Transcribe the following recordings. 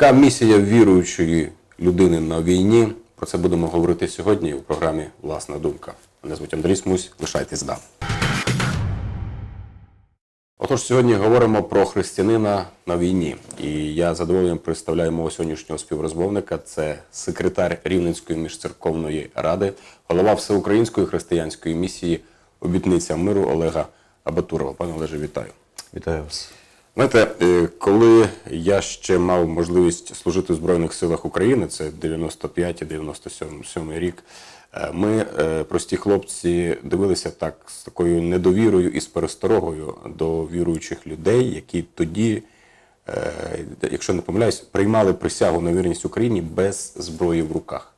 Яка місія віруючої людини на війні? Про це будемо говорити сьогодні у програмі Власна думка. Мене звуть Андрій Смусь. Лишайтесь там. Отож, сьогодні говоримо про християнина на війні. І я задоволенням представляю мого сьогоднішнього співрозмовника. Це секретар Рівненської міжцерковної ради, голова Всеукраїнської християнської місії Обітниця миру Олега Абатурова. Пане Олеже, вітаю. Вітаю вас. Знаєте, е, коли я ще мав можливість служити в Збройних силах України, це 95-97 рік, е, ми, е, прості хлопці, дивилися так з такою недовірою і з пересторогою до віруючих людей, які тоді, якщо не помиляюсь, приймали присягу на вірність Україні без зброї в руках.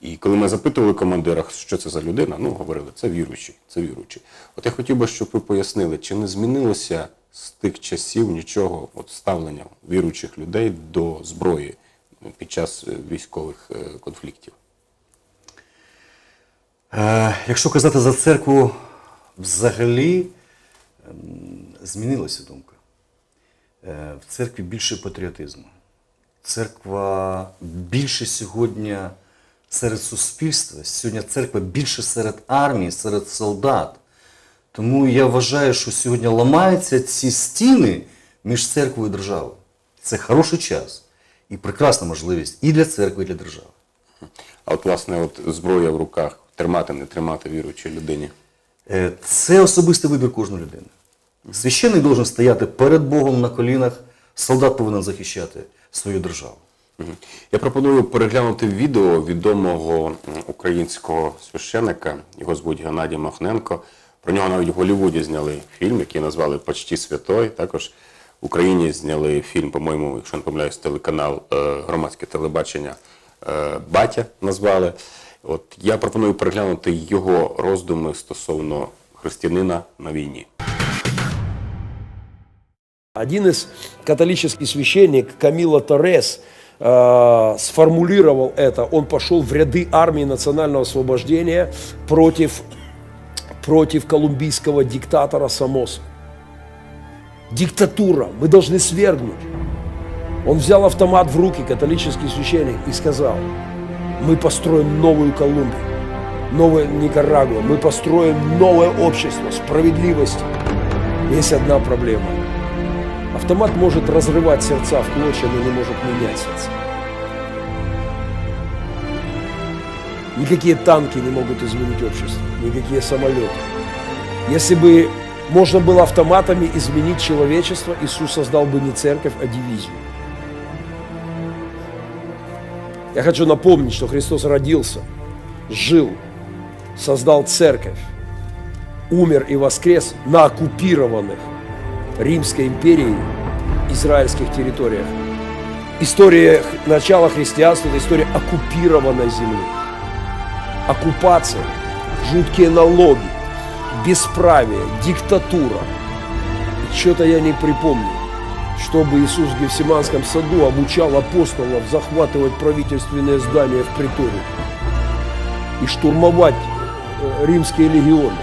І коли ми запитували командира, що це за людина, ну говорили, це віруючий, це віруючий. От я хотів би, щоб ви пояснили, чи не змінилося з тих часів нічого от ставлення віруючих людей до зброї під час е, військових е, конфліктів? Е, якщо казати за церкву, взагалі змінилася думка. В церкві більше патріотизму. Церква більше сьогодні серед суспільства, сьогодні церква більше серед армії, серед солдат. Тому я вважаю, що сьогодні ламаються ці стіни між церквою і державою. Це хороший час і прекрасна можливість і для церкви, і для держави. А от, власне, от зброя в руках тримати, не тримати віруючій людині. Е, Це особистий вибір кожної людини. Священник должен стояти перед Богом на колінах, солдат повинен захищати свою державу. Я пропоную переглянути відео відомого українського священика. Його звуть Геннадій Махненко. Про нього навіть в Голлівуді зняли фільм, який назвали Почті святой. Також в Україні зняли фільм, по-моєму, якщо не помиляюсь, телеканал е, громадське телебачення е, Батя назвали. От я пропоную переглянути його роздуми стосовно християнина на війні. Один из католический священник Камила Торрес э, сформулировал это. Он пошел в ряды армии национального освобождения против, против колумбийского диктатора Самоса. Диктатура. Мы должны свергнуть. Он взял автомат в руки, католический священник, и сказал, мы построим новую Колумбию, новую Никарагуа, мы построим новое общество справедливости. Есть одна проблема. Автомат может разрывать сердца в клочья, но не может менять сердца. Никакие танки не могут изменить общество, никакие самолеты. Если бы можно было автоматами изменить человечество, Иисус создал бы не церковь, а дивизию. Я хочу напомнить, что Христос родился, жил, создал церковь, умер и воскрес на оккупированных Римской империей израильских территориях. История начала христианства – это история оккупированной земли. Оккупация, жуткие налоги, бесправие, диктатура. Что-то я не припомню, чтобы Иисус в Гефсиманском саду обучал апостолов захватывать правительственные здания в приторе и штурмовать э, римские легионы.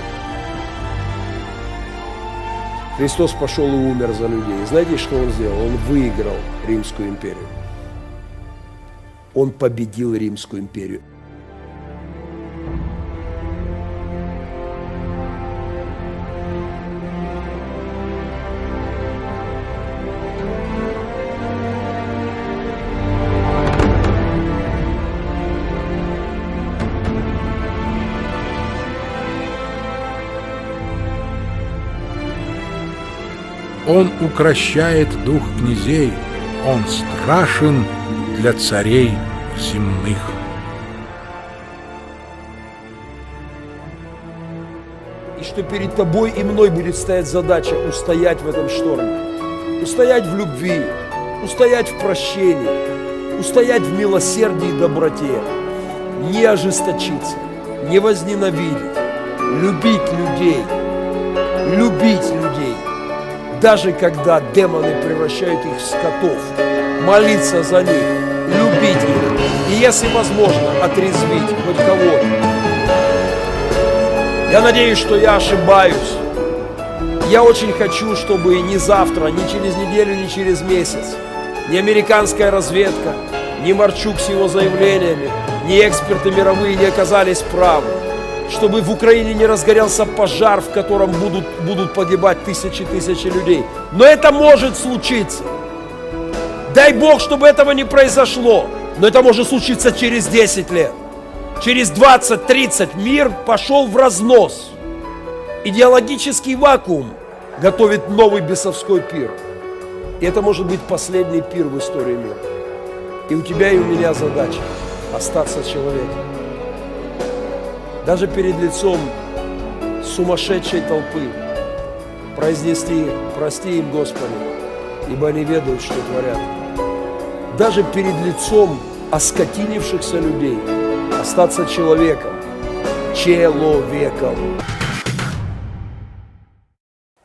Христос пошел и умер за людей. Знаете, что Он сделал? Он выиграл Римскую империю. Он победил Римскую империю. Он укращает дух князей, он страшен для царей земных. И что перед тобой и мной будет стоять задача устоять в этом шторме. Устоять в любви, устоять в прощении, устоять в милосердии и доброте. Не ожесточиться, не возненавидеть, любить людей, любить людей. Даже когда демоны превращают их в скотов, молиться за них, любить их. И если возможно, отрезвить хоть кого-то. Я надеюсь, что я ошибаюсь. Я очень хочу, чтобы ни завтра, ни через неделю, ни через месяц ни американская разведка, ни Марчук с его заявлениями, ни эксперты мировые не оказались правы. Чтобы в Украине не разгорелся пожар, в котором будут, будут погибать тысячи-тысячи людей. Но это может случиться. Дай Бог, чтобы этого не произошло. Но это может случиться через 10 лет. Через 20-30 мир пошел в разнос. Идеологический вакуум готовит новый бесовской пир. И это может быть последний пир в истории мира. И у тебя, и у меня задача остаться человеком. Даже перед лицом сумасшедшей толпы произнести «Прости им, Господи, ибо они ведают, что творят». Даже перед лицом оскотинившихся людей остаться человеком. Человеком.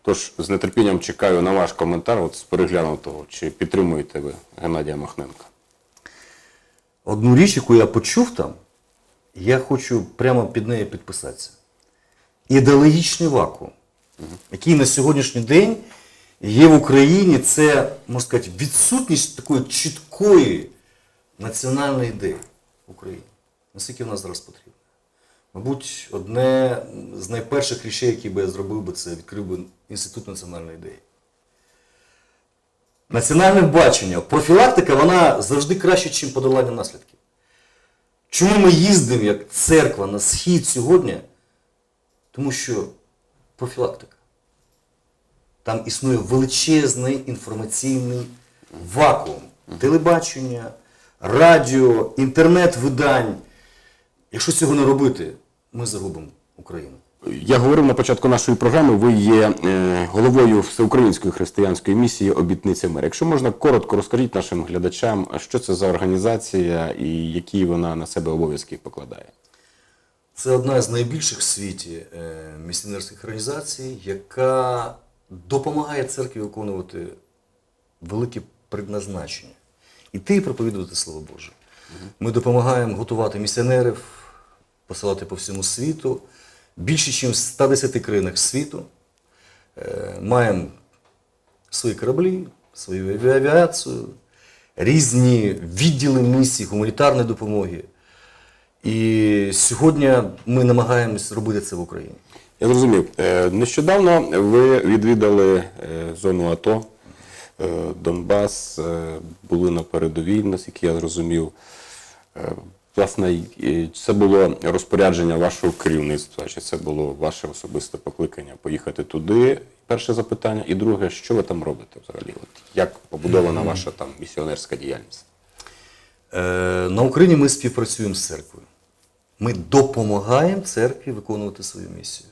Тож з нетерпінням чекаю на ваш коментар от з переглянутого, чи підтримуєте ви Геннадія Махненка. Одну річ, яку я почув там, я хочу прямо під нею підписатися. Ідеологічний вакуум, який на сьогоднішній день є в Україні, це, можна сказати, відсутність такої чіткої національної ідеї в Україні. Наскільки вона зараз потрібна? Мабуть, одне з найперших речей, які би я зробив би, це відкрив би інститут національної ідеї. Національне бачення, профілактика, вона завжди краще, ніж подолання наслідків. Чому ми їздимо як церква на схід сьогодні? Тому що профілактика. Там існує величезний інформаційний вакуум. Телебачення, радіо, інтернет-видань. Якщо цього не робити, ми загубимо Україну. Я говорив на початку нашої програми, ви є е, головою Всеукраїнської християнської місії Обітниця мир. Якщо можна коротко розкажіть нашим глядачам, що це за організація і які вона на себе обов'язки покладає. Це одна з найбільших в світі е, місіонерських організацій, яка допомагає церкві виконувати велике предназначення. Іти і проповідувати Слово Боже. Ми допомагаємо готувати місіонерів, посилати по всьому світу, більше, ніж в 110 країнах світу. Е, Маємо свої кораблі, свою авіацію, різні відділи місій, гуманітарної допомоги. І сьогодні ми намагаємось робити це в Україні. Я зрозумів. Е, Нещодавно ви відвідали е, зону АТО, Донбас, були на передовій, наскільки я зрозумів. Власне, це було розпорядження вашого керівництва, чи це було ваше особисте покликання поїхати туди? Перше запитання. І друге, що ви там робите взагалі? От як побудована ваша там місіонерська діяльність? Е, На Україні ми співпрацюємо з церквою. Ми допомагаємо церкві виконувати свою місію.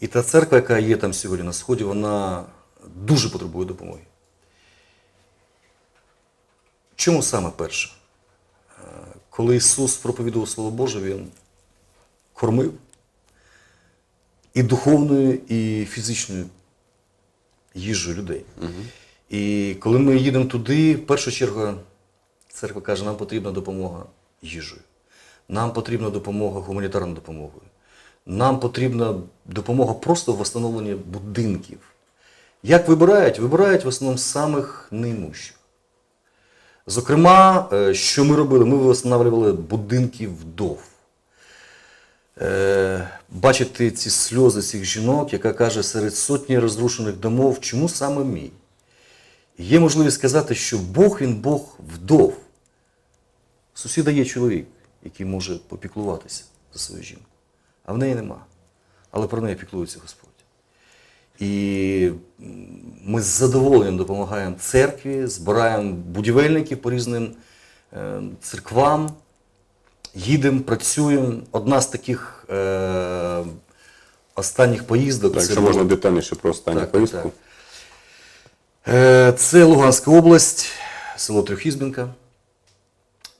І та церква, яка є там сьогодні на Сході, вона дуже потребує допомоги. Чому саме перше? Коли Ісус проповідував Слово Боже, Він кормив і духовною, і фізичною їжею людей. І коли ми їдемо туди, в першу чергу церква каже, нам потрібна допомога їжею, нам потрібна допомога гуманітарною допомогою, нам потрібна допомога просто в встановленні будинків. Як вибирають? Вибирають в основному самих наймущих. Зокрема, е, що ми робили? Ми встановлювали будинки вдов. Е, Бачити ці сльози цих жінок, яка каже, серед сотні розрушених домов, чому саме мій? Є можливість сказати, що Бог він Бог вдов. Сусіда є чоловік, який може попіклуватися за свою жінку, а в неї нема. Але про неї піклується Господь. І ми з задоволенням допомагаємо церкві, збираємо будівельників по різним е, церквам, їдемо, працюємо. Одна з таких е, останніх поїздок. Так, це якщо можна детальніше про останню Так, поїздку. так. Е, Це Луганська область, село Трьохізбінка.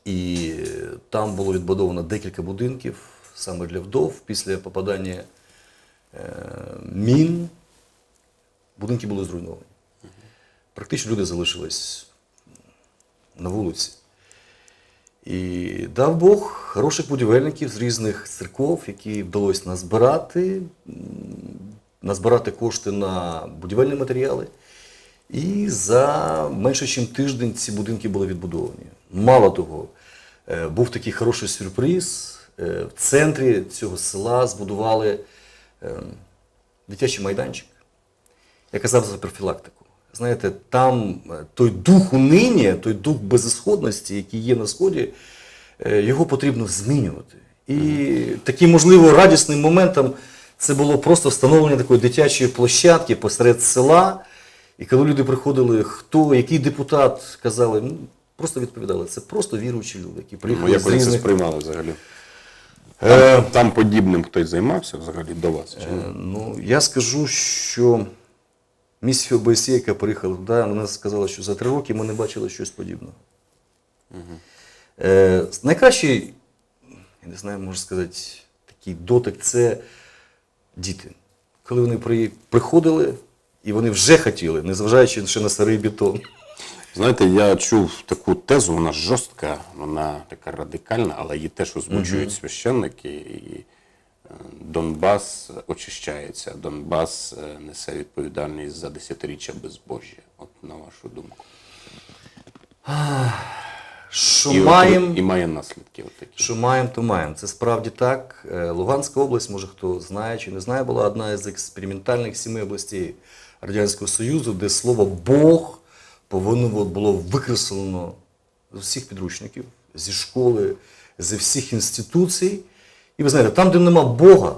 І там було відбудовано декілька будинків саме для вдов. Після попадання е, мін будинки були зруйновані. Практично люди залишились на вулиці. І дав Бог хороших будівельників з різних церков, які вдалося назбирати, назбирати кошти на будівельні матеріали. І за менше ніж тиждень ці будинки були відбудовані. Мало того, е, був такий хороший сюрприз. Е, В центрі цього села збудували е, дитячий майданчик. Я казав за профілактику. Знаєте, там е, той дух унині, той дух безісходності, який є на сході, е, його потрібно змінювати. І таким, можливо, радісним моментом це було просто встановлення такої дитячої площадки посеред села. І коли люди приходили, хто, який депутат, казали, ну, просто відповідали, це просто віруючі люди, які Ну, як з вони це сприймали взагалі? Е, Там, там подібним хтось займався взагалі до вас? Чи? Е, Ну, я скажу, що місія ОБСЄ, яка приїхала туди, вона сказала, що за три роки ми не бачили щось подібного. Е, найкращий, я не знаю, можна сказати, такий дотик це діти. Коли вони при, приходили і вони вже хотіли, незважаючи ще на старий бетон. Знаєте, я чув таку тезу, вона жорстка, вона така радикальна, але її теж озвучують священники. І Донбас очищається, Донбас е, несе відповідальність за десятиріччя безбожжя. От на вашу думку. Що І, маємо, і має наслідки отакі. Що маємо, то маємо. Це справді так. Е, Луганська область, може хто знає чи не знає, була одна із експериментальних семи областей Радянського Союзу, де слово Бог повинно було викреслено з усіх підручників, зі школи, зі всіх інституцій. І ви знаєте, там, де нема Бога,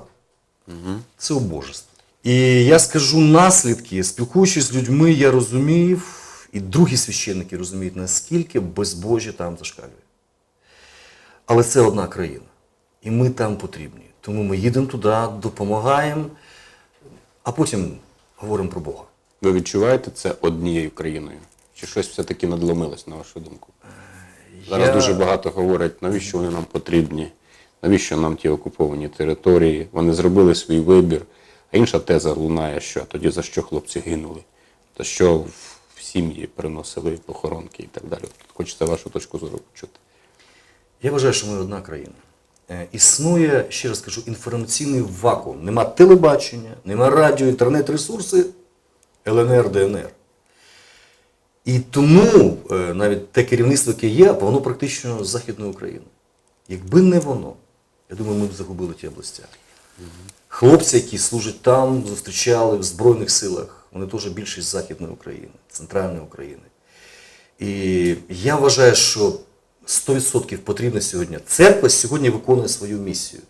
це убожество. І я скажу наслідки, спілкуючись з людьми, я розумів, і другі священники розуміють, наскільки безбожжя там зашкалює. Але це одна країна. І ми там потрібні. Тому ми їдемо туди, допомагаємо, а потім говоримо про Бога. Ви відчуваєте це однією країною? Чи щось все-таки надломилось, на вашу думку? Зараз Я- дуже багато говорять, навіщо вони нам потрібні, навіщо нам ті окуповані території. Вони зробили свій вибір. А інша теза лунає, що тоді за що хлопці гинули, за що в- сім'ї приносили похоронки і так далі. Тут хочеться вашу точку зору почути. Я вважаю, що ми одна країна. Е, Існує, ще раз кажу, інформаційний вакуум. Нема телебачення, нема радіо, інтернет-ресурси, ЛНР, ДНР. І тому е, навіть те керівництво, яке є, воно практично з Західної України. Якби не воно, я думаю, ми б загубили ті області. Хлопці, які служать там, зустрічали в Збройних силах, вони теж більшість Західної України, центральної України. І я вважаю, що 100% потрібно сьогодні. Церква сьогодні виконує свою місію.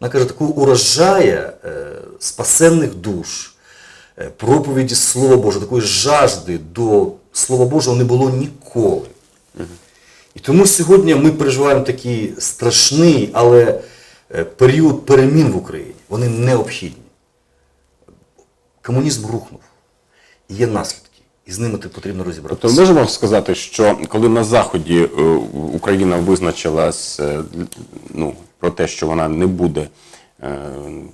Вона каже, таку урожая е, спасенних душ, е, проповіді Слова Божого, такої жажди до Слова Божого не було ніколи. І тому сьогодні ми переживаємо такий страшний, але період перемін в Україні. Вони необхідні. Комунізм рухнув. І є наслідки. І з ними потрібно розібратися. Тобто можемо сказати, що коли на Заході е, Україна визначилась е, ну, про те, що вона не буде е,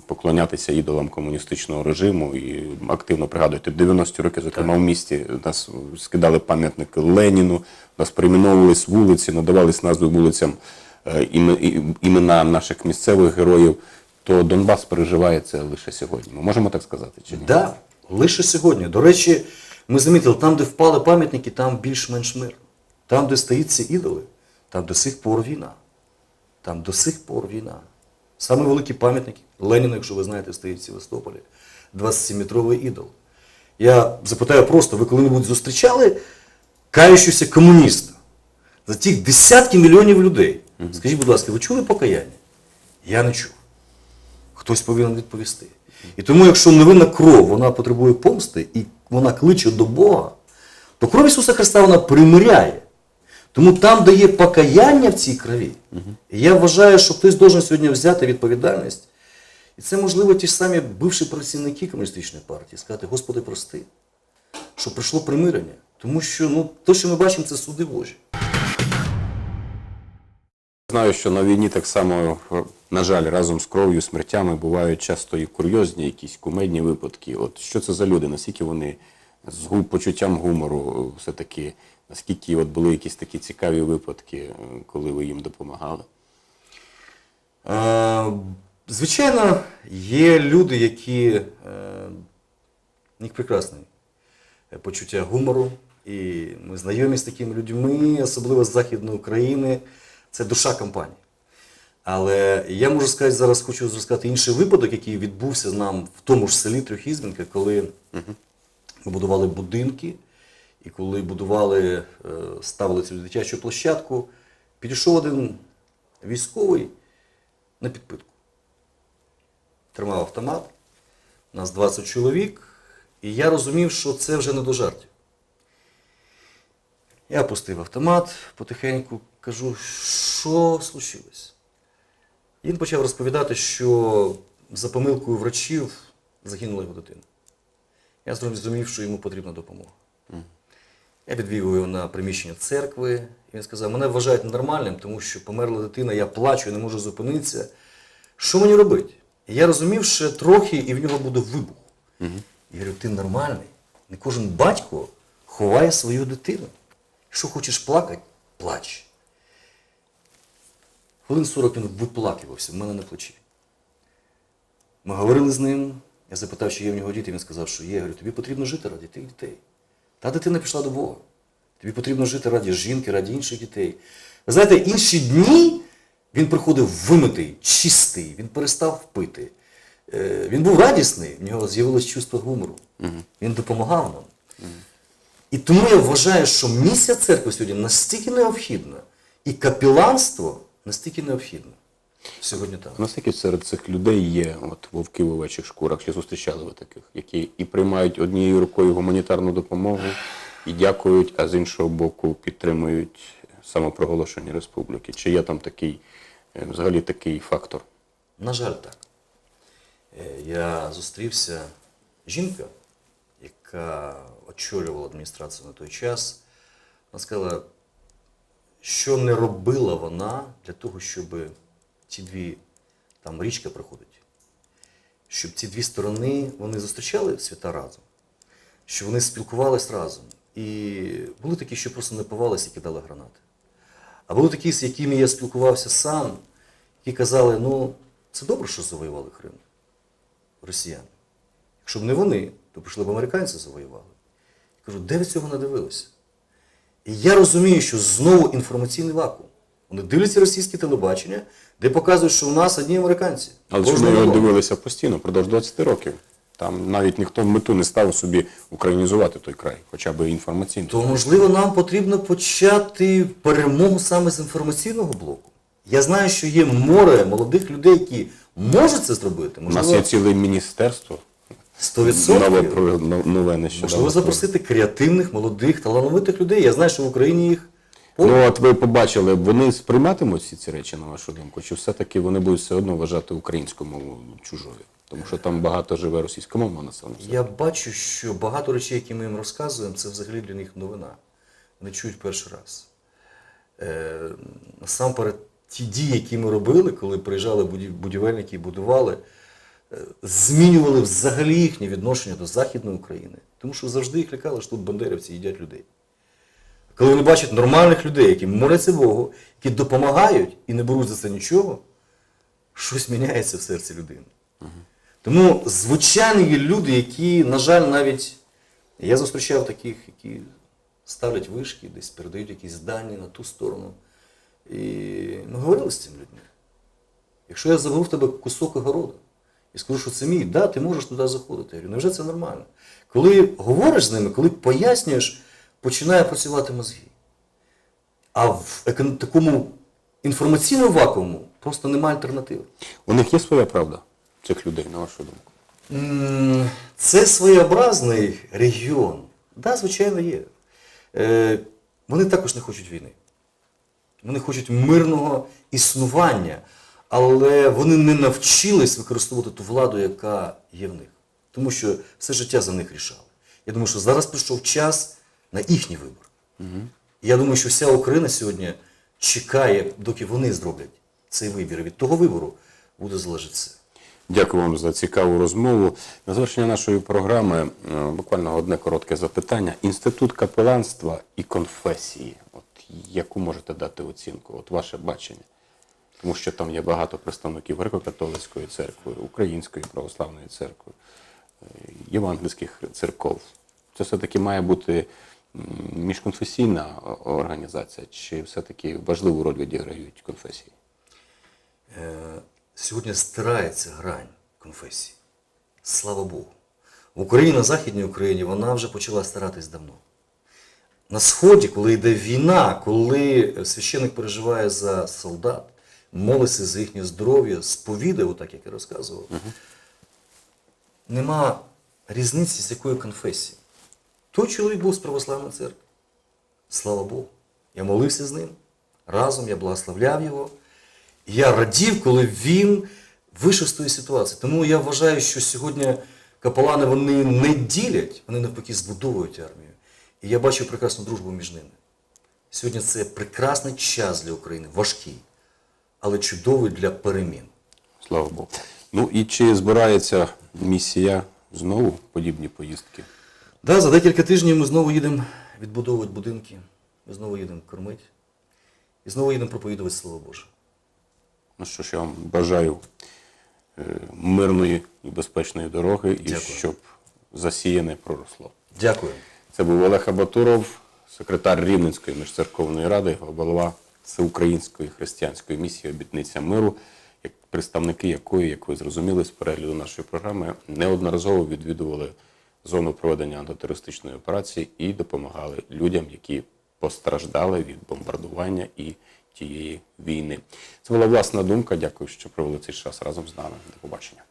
поклонятися ідолам комуністичного режиму і активно пригадуєте, 90-ті роки, зокрема, в місті нас скидали пам'ятники Леніну, нас перейменовувались вулиці, надавались назви вулицям е, імена наших місцевих героїв, то Донбас переживає це лише сьогодні. Ми можемо так сказати ні? Да, лише сьогодні. До речі, ми замітили, там, де впали пам'ятники, там більш-менш мир. Там, де стоїть ідоли, там до сих пор війна. Там до сих пор війна. Саме великий пам'ятник Леніну, якщо ви знаєте, стоїть в Севастополі. 27-метровий ідол. Я запитаю просто, ви коли-небудь зустрічали каючуся комуніста за тих десятки мільйонів людей? Скажіть, будь ласка, ви чули покаяння? Я не чув. Хтось повинен відповісти. І тому, якщо невинна кров, вона потребує помсти і вона кличе до Бога, то кров Ісуса Христа вона примиряє. Тому там, де є покаяння в цій крові, і я вважаю, що хтось должен сьогодні взяти відповідальність. І це, можливо, ті ж самі бивші працівники комуністичної партії, сказати, Господи, прости, що прийшло примирення. Тому що ну, те, що ми бачимо, це суди Божі. Знаю, що на війні так само, на жаль, разом з кров'ю, смертями бувають часто і курйозні, якісь кумедні випадки. От що це за люди? Наскільки вони з гу- почуттям гумору все-таки, наскільки от були якісь такі цікаві випадки, е, коли ви їм допомагали? Е, Звичайно, є люди, які е, них прекрасний е, почуття гумору. І ми знайомі з такими людьми, особливо з Західної України. Це душа компанії. Але я можу сказати, зараз хочу розказати інший випадок, який відбувся з нам в тому ж селі Трьохізбенка, коли ми будували будинки, і коли будували, е, ставили цю дитячу площадку, підійшов один військовий на підпитку. Тримав автомат, нас 20 чоловік, і я розумів, що це вже не до жартів. Я опустив автомат, потихеньку кажу, що случилось. Він почав розповідати, що за помилкою врачів загинула його дитина. Я зрозумів, що йому потрібна допомога. Я підвів його на приміщення церкви, і він сказав, мене вважають ненормальним, тому що померла дитина, я плачу, не можу зупинитися. Що мені робити? І я розумів, що трохи і в нього буде вибух. Я говорю, ти нормальний. Не кожен батько ховає свою дитину. Якщо хочеш плакати, плач. Хвилин 40 він виплакувався в мене на плечі. Ми говорили з ним. Я запитав, чи є в нього діти. Він сказав, що є. Я говорю, тобі потрібно жити раді тих дітей. Та дитина пішла до Бога. Тобі потрібно жити раді жінки, раді інших дітей. Ви знаєте, інші дні він приходив вимитий, чистий, він перестав пити. Е, Він був радісний, в нього з'явилось чувство гумору. Він допомагав нам. І тому я вважаю, що місія церкви сьогодні настільки необхідна, і капіланство настільки необхідне. Сьогодні так. Наскільки серед цих людей є от вовки в овечих шкурах? Чи зустрічали ви таких, які і приймають однією рукою гуманітарну допомогу, і дякують, а з іншого боку підтримують самопроголошення республіки? Чи є там такий, е, взагалі такий фактор? На жаль, так. Е, Я зустрівся жінка, яка очолювала адміністрацію на той час. Вона сказала, що не робила вона для того, щоб ці дві, там річка проходить, щоб ці дві сторони вони зустрічали свята разом, щоб вони спілкувались разом. І були такі, що просто напивалися і кидали гранати. А були такі, з якими я спілкувався сам, які казали, ну, це добре, що завоювали Крим, росіяни. Якщо б не вони, то прийшли б американці завоювали. Я кажу, де ви цього надивилися? І я розумію, що знову інформаційний вакуум. Вони дивляться російське телебачення, де показують, що у нас одні американці. Але ж ми його дивилися постійно, впродовж 20 років. Там навіть ніхто в мету не став собі українізувати той край, хоча б інформаційно. То, можливо, нам потрібно почати перемогу саме з інформаційного блоку. Я знаю, що є море молодих людей, які можуть це зробити. У нас є ціле міністерство, 100%. нове, про- нове нещодавно. Можливо, запросити креативних, молодих, талановитих людей. Я знаю, що в Україні їх Ну от ви побачили, вони сприйматимуть всі ці речі, на вашу думку, чи все-таки вони будуть все одно вважати українську мову чужою? Тому що там багато живе російськомовного населення. Я бачу, що багато речей, які ми їм розказуємо, це взагалі для них новина. Вони чують перший раз. Е, насамперед, ті дії, які ми робили, коли приїжджали будівельники і будували, змінювали взагалі їхнє відношення до Західної України. Тому що завжди їх лякали, що тут бандерівці їдять людей. Коли вони бачать нормальних людей, які моляться Богу, які допомагають і не беруть за це нічого, щось міняється в серці людини. Тому, звичайно, є люди, які, на жаль, навіть я зустрічав таких, які ставлять вишки, десь передають якісь дані на ту сторону. І ми говорили з цими людьми. Якщо я заберу в тебе кусок огороду і скажу, що це мій, да, ти можеш туди заходити. Я говорю, невже це нормально? Коли говориш з ними, коли пояснюєш, починає працювати мозги. А в такому інформаційному вакууму просто немає альтернативи. У них є своя правда цих людей, на вашу думку? Це своєобразний регіон. Да, звичайно, є. Е, вони також не хочуть війни. Вони хочуть мирного існування, але вони не навчились використовувати ту владу, яка є в них. Тому що все життя за них рішали. Я думаю, що зараз прийшов час на їхній вибір. І Я думаю, що вся Україна сьогодні чекає, доки вони зроблять цей вибір. І від того вибору буде залежати все. Дякую вам за цікаву розмову. На завершення нашої програми е, буквально одне коротке запитання. Інститут капеланства і конфесії. От яку можете дати оцінку? От ваше бачення? Тому що там є багато представників греко-католицької церкви, Української православної церкви, е, євангельських церков. це все-таки має бути міжконфесійна організація, чи все-таки важливу роль відіграють конфесії? Е, Сьогодні стирається грань конфесії. Слава Богу. В Україні, на Західній Україні, вона вже почала старатись давно. На Сході, коли йде війна, коли священик переживає за солдат, молиться за їхнє здоров'я, сповідає, отак як я розказував, нема різниці з якої конфесії. Той чоловік був з православної церкви. Слава Богу. Я молився з ним. Разом я благословляв його. І я радів, коли він вийшов з тої ситуації. Тому я вважаю, що сьогодні капелани вони не ділять, вони навпаки збудовують армію. І я бачу прекрасну дружбу між ними. Сьогодні це прекрасний час для України, важкий, але чудовий для перемін. Слава Богу. Ну і чи збирається місія знову подібні поїздки? Да, за декілька тижнів ми знову їдемо відбудовувати будинки, ми знову їдемо кормити і знову їдемо проповідувати Слово Боже. Ну що ж, я вам бажаю е, мирної і безпечної дороги, і Дякую. щоб засіяне проросло. Дякую. Це був Олег Абатуров, секретар Рівненської міжцерковної ради, голова Всеукраїнської християнської місії Обітниця миру, як представники якої, як ви зрозуміли з перегляду нашої програми, неодноразово відвідували зону проведення антитерористичної операції і допомагали людям, які постраждали від бомбардування і тієї війни. Це була власна думка. Дякую, що провели цей час разом з нами. До побачення.